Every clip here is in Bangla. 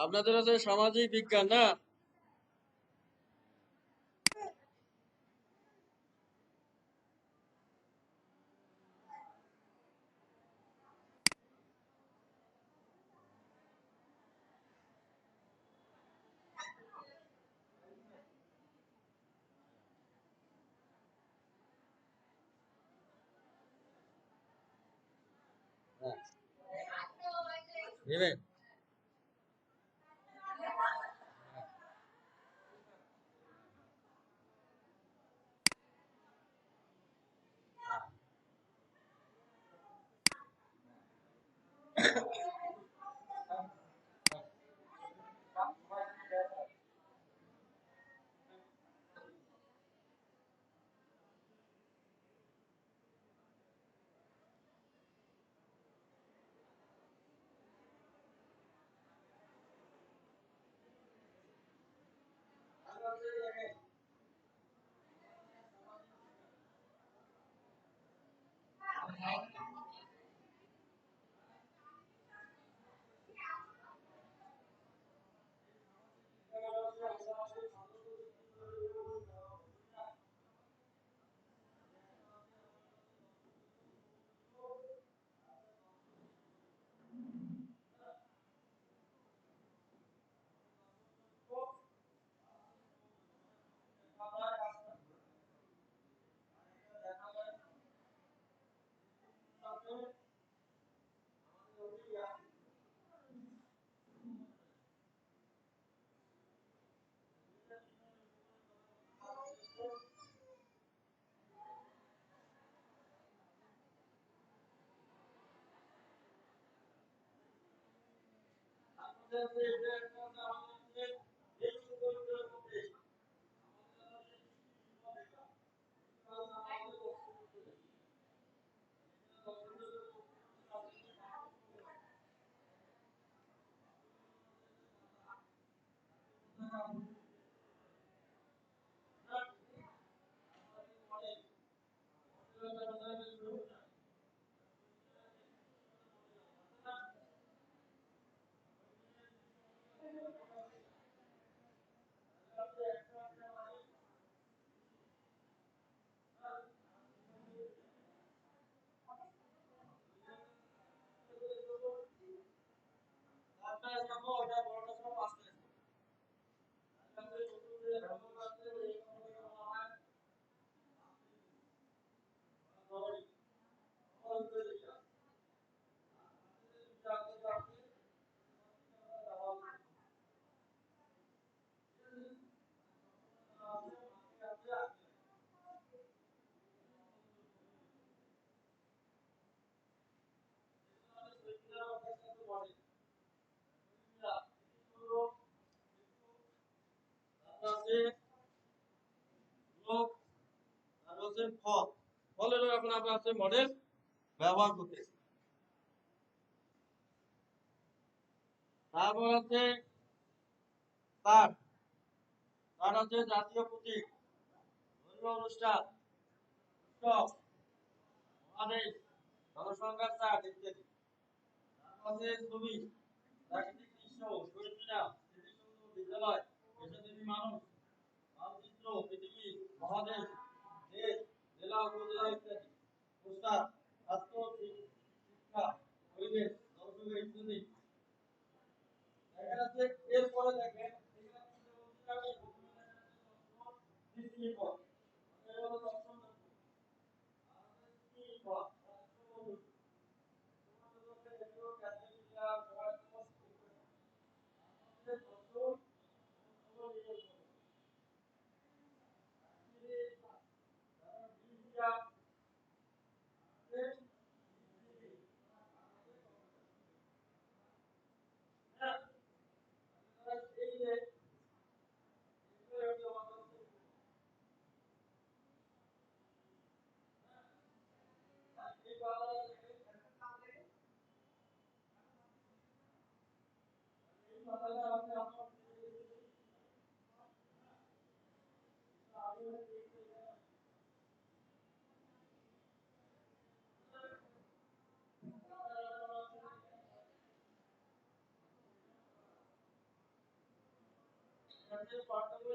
আপনাদের আছে সামাজিক বিজ্ঞান না হ্যাঁ। নেবেন আছে হচ্ছে ফল, ফলেরও এখন আমরা হচ্ছে মডেল ব্যবহার করতেছি। তারপর জাতীয় প্রতীক অনুষ্ঠান মহাদেশ, জনসংখ্যার ইত্যাদি। তারপর ছবি, প্রাকৃতিক দৃশ্য বিদ্যালয় মানুষ, মানচিত্র, পৃথিবী, মহাদেশ। দেশ জেলা উপজেলা ইত্যাদি পোস্টার স্বাস্থ্য শিক্ষা পরিবেশ জলযোগ ইত্যাদি দেখা যাচ্ছে এরপরে দেখেন এখানে আপনি যে বলছিলাম এই দৃষ্টির পথ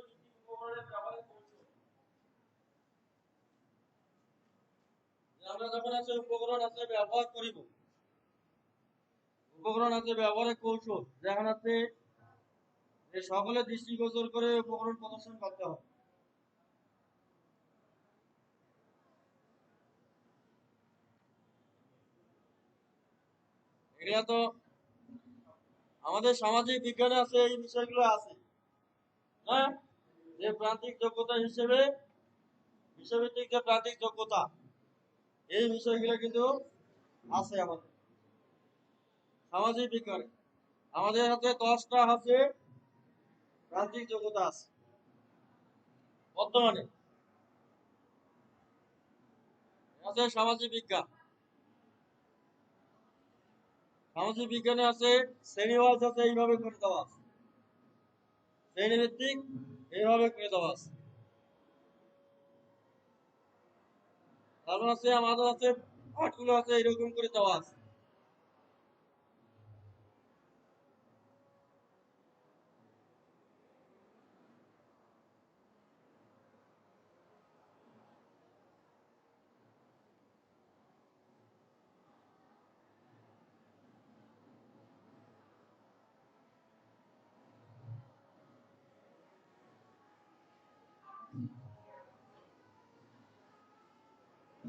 ভিত্তিক উপকরণের ব্যবহারের কৌশল। যে আমরা যখন আছে উপকরণ আছে ব্যবহার করিব উপকরণ আছে ব্যবহারের কৌশল সকলে দৃষ্টিগোচর করে উপকরণ প্রদর্শন করতে হবে। এগুলা তো আমাদের সামাজিক বিজ্ঞানে আছে, এই বিষয়গুলো আছে। হ্যাঁ? যে প্রান্তিক যোগ্যতা হিসেবে বিশ্বভিত্তিক যে প্রান্তিক যোগ্যতা, এই বিষয়গুলো কিন্তু আছে আমাদের। সামাজিক বিজ্ঞানে আমাদের হাতে দশটা আছে, প্রান্তিক যোগ্যতা আছে। বর্তমানে। আছে সামাজিক বিজ্ঞান। সামাজিক বিজ্ঞানে আছে শ্রেণীওয়াজ আছে, এইভাবে করে দেওয়া আছে। শ্রেণীভিত্তিক, এইভাবে করে দেওয়া আছে। তারপর আছে, আমাদের আছে, পাঠগুলো আছে এরকম করে দেওয়া আছে।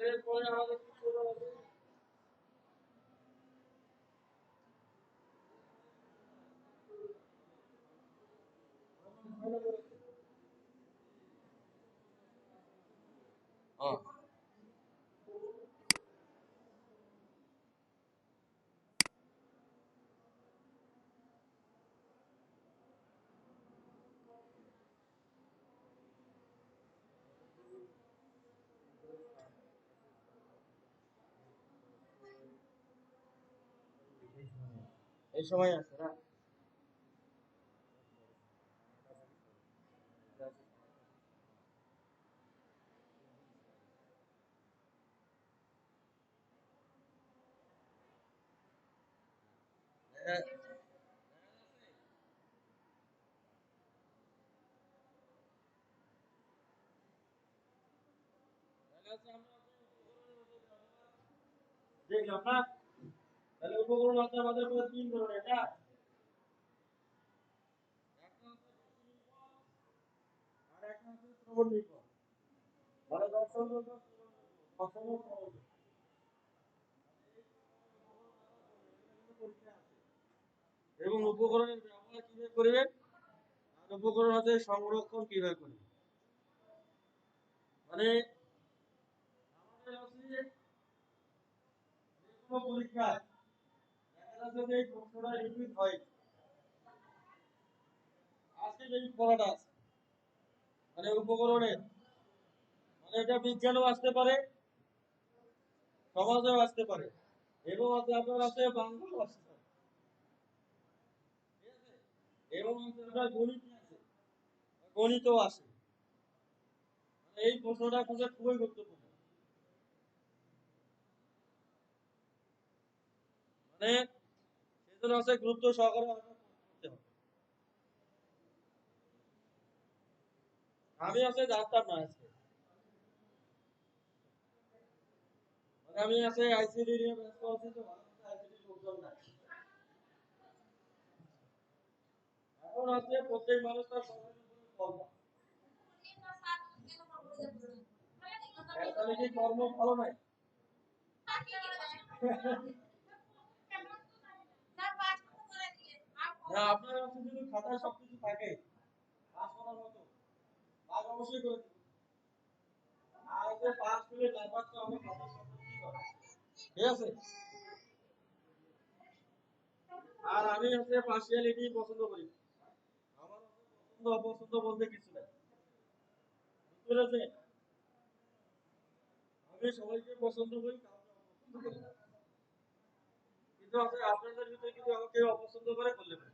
এরপরে আমাদের এই সময় আছে না হ্যাঁ। দেখলাম না আছে মানে এবং উপকরণের ব্যবহার কীভাবে করবেন? আর উপকরণ হচ্ছে সংরক্ষণ কীভাবে করবেন? মানে আমাদের কোনো পরীক্ষায় মানে উপকরণের মানে এটা বিজ্ঞানও আসতে পারে, সমাজেও আসতে পারে, এবং আপনার আছে বাংলাও আসতে পারে। এবং আছে। মানে এই প্রশ্নটা খুঁজে খুবই গুরুত্বপূর্ণ। মানে সেজন্য আছে গুরুত্ব সহকারে আমি আছে জানতাম না আজকে। মানে আমি আছে আইসিডি নিয়ে ব্যস্ত আছি তো আইসিডি লোকজন নাই। এখন আছে প্রত্যেক মানুষ তার কর্ম ভালো নাই। না, আপনার কাছে যদি খাতায় সবকিছু থাকে পাস করার মতো কাজ অবশ্যই করে আর যে পাস করে না পাস তো আমরা খাতায় সবকিছু ঠিক আছে? আর আমি হচ্ছে পার্সিয়ালিটি পছন্দ করি। আমার পছন্দ, অপছন্দ বলতে কিছু নাই। বুঝতে আমি সবাইকে পছন্দ করি। কিন্তু আপনাদের ভিতরে কিন্তু আমাকে অপছন্দ করে করলে পারে।